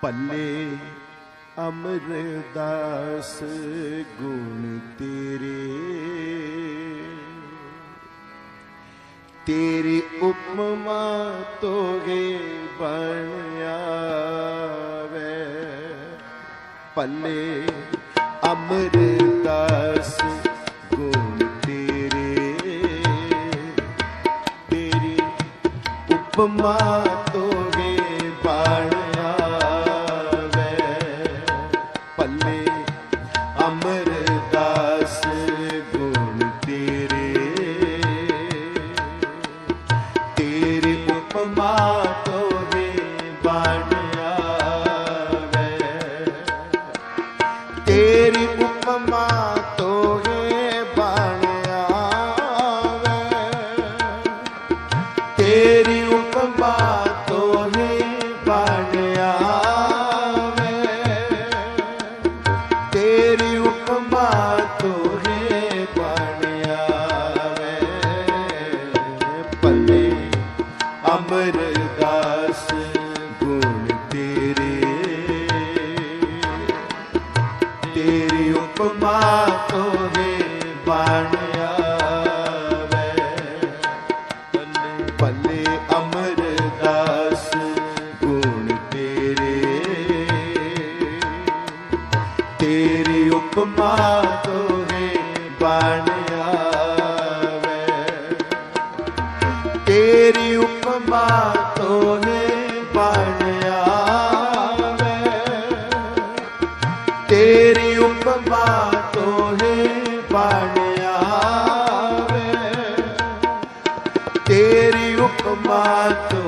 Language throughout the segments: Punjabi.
ਪੱਲੇ ਅਮਰਦਾਸ ਗੁਣ ਤੇਰੇ। ਤੇਰੀ ਉਪਮਾ ਤੋਗੇ ਬਣ ਆਵੇ। ਪੱਲੇ ਅਮਰਦਾਸ ਗੁਣ ਤੇਰੇ। ਤੇਰੀ ਉਪਮਾ ਤੇਰੀ ਉਪਮਾ ਤੋਹੇ ਬਣ ਆਵੇ। ਤੇਰੀ ਉਪਮਾ ਤੋਹੇ ਬਣ ਆਵੇ। ਤੇਰੀ ਉਪਮਾ ਤੋਹੇ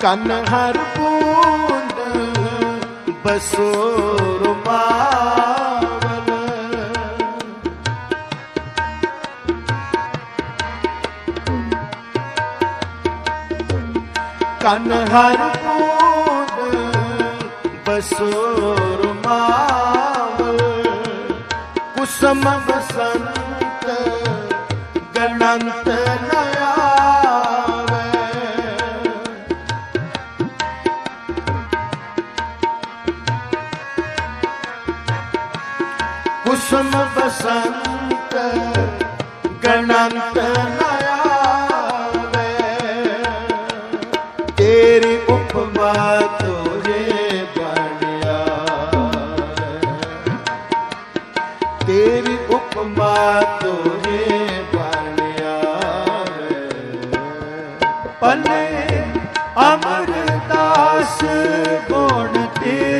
ਕਨ ਹਰ ਬੂੰਦ ਬਸੋ ਰੁਮਾਵਲ ਕਨ ਹਰ ਬੂੰਦ ਬਸੋ ਰੁਮਾਵਲ ਕੁਸਮ ਬਸੰਤ ਕੁਸਮ ਬਸੰਤ ਗਣੰਤ ਨਯਾਵੇ ਤੇਰੀ ਉਪਮਾ ਤੋਰੇ ਬਣਿਆ ਤੇਰੀ ਉਪਮਾ ਤੋਰੇ ਬਣਿਆ ਪੱਲੇ ਅਮਰਦਾਸ ਗੁਣ ਤੇ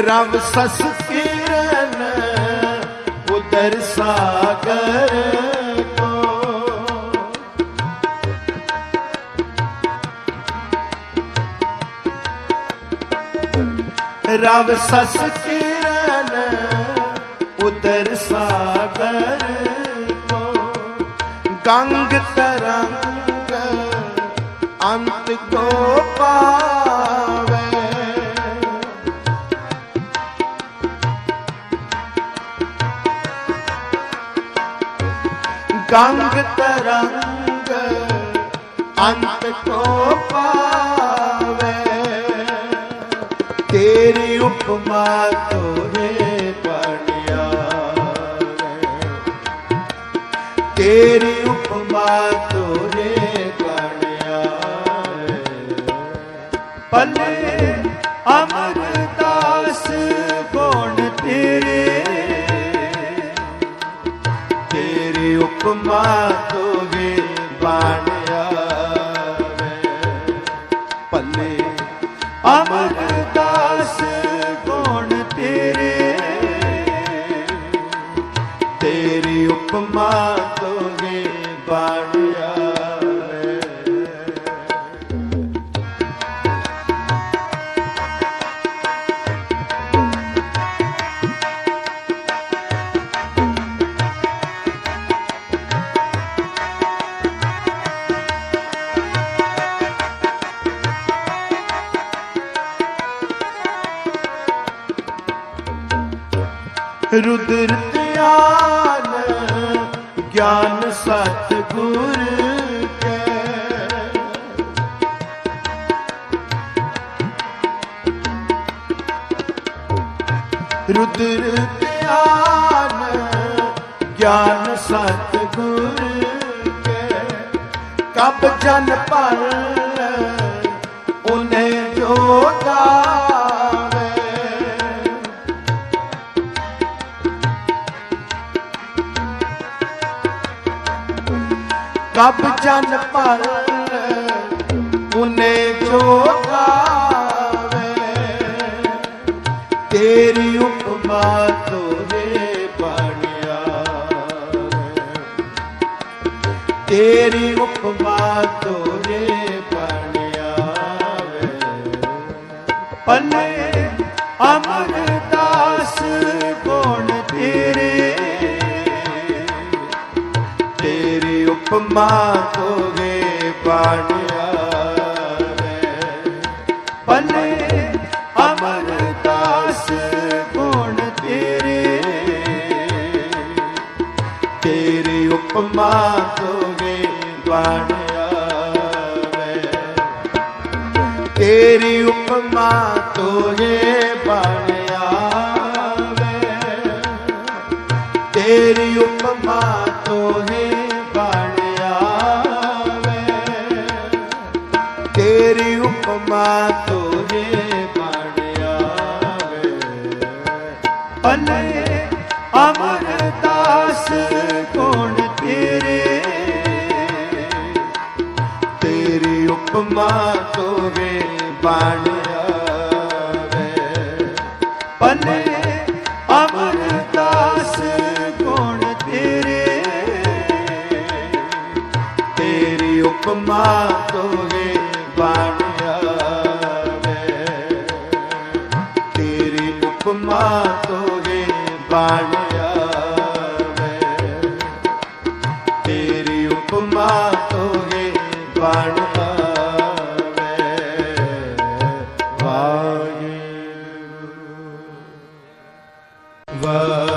ਰਵ ਸਸ ਕਿਰਨ ਉਦਰ ਸਾਗਰ ਰਵ ਸਸ ਕਿਰਨ ਉਦਰ ਸਾਗਰ ਕੋ ਗੰਗ ਤਰੰਗ ਗੰਗ ਤਰੰਗ ਅੰਤ ਕੋ ਪਾਵੇ ਤੇਰੀ ਉਪਮਾ ਤੋਰੇ ਪੜਿਆ ਤੇਰੀ ਉਪਮਾ ਤੋਰੇ ਪੜਿਆ ਪੱਲੇ ਅਮਰਦਾਸ ਉਪਮਾ ਤੋਗੇ ਰੁਦਰ ਧਿਆਨ ਗਿਆਨ ਸਤ ਗੁਰ ਰੁਦਰ ਧਿਆਨ ਗਿਆਨ ਸਤ ਗੁਰ ਕੈ ਕਬ ਜਨ ਪਰ ਕਬ ਜਨ ਪਰ ਉਨੇ ਜੋ ਗਾਵੇ ਤੇਰੀ ਉਪਮਾ ਤੋਰੇ ਪੜਿਆ ਤੇਰੀ ਉਪਮਾ ਤੋਰੇ ਪੜਿਆ ਪੱਲੇ ਤੇਰੀ ਉਪਮਾ ਤੋਗੇ ਪੜਿਆ ਪੱਲੇ ਅਮਰਦਾਸ ਗੁਣ ਤੇਰੇ ਤੇਰੇ ਉਪਮਾ ਤੋਗੇ ਬਾਣਿਆ ਤੇਰੀ ਉਪਮਾ ਤੋਗੇ ਬਾਣਿਆ ਤੇਰੀ ਉਪਮਾ ਤੋਗੇ ਤੇਰੀ ਉਪਮਾ ਤੋਗੇ ਬਾਣਿਆ ਪੱਲੇ ਅਮਰਦਾਸ ਗੁਣ ਤੇਰੇ। ਤੇਰੀ ਉਪਮਾ ਤੋਗੇ ਬਾਣਿਆ Shiva.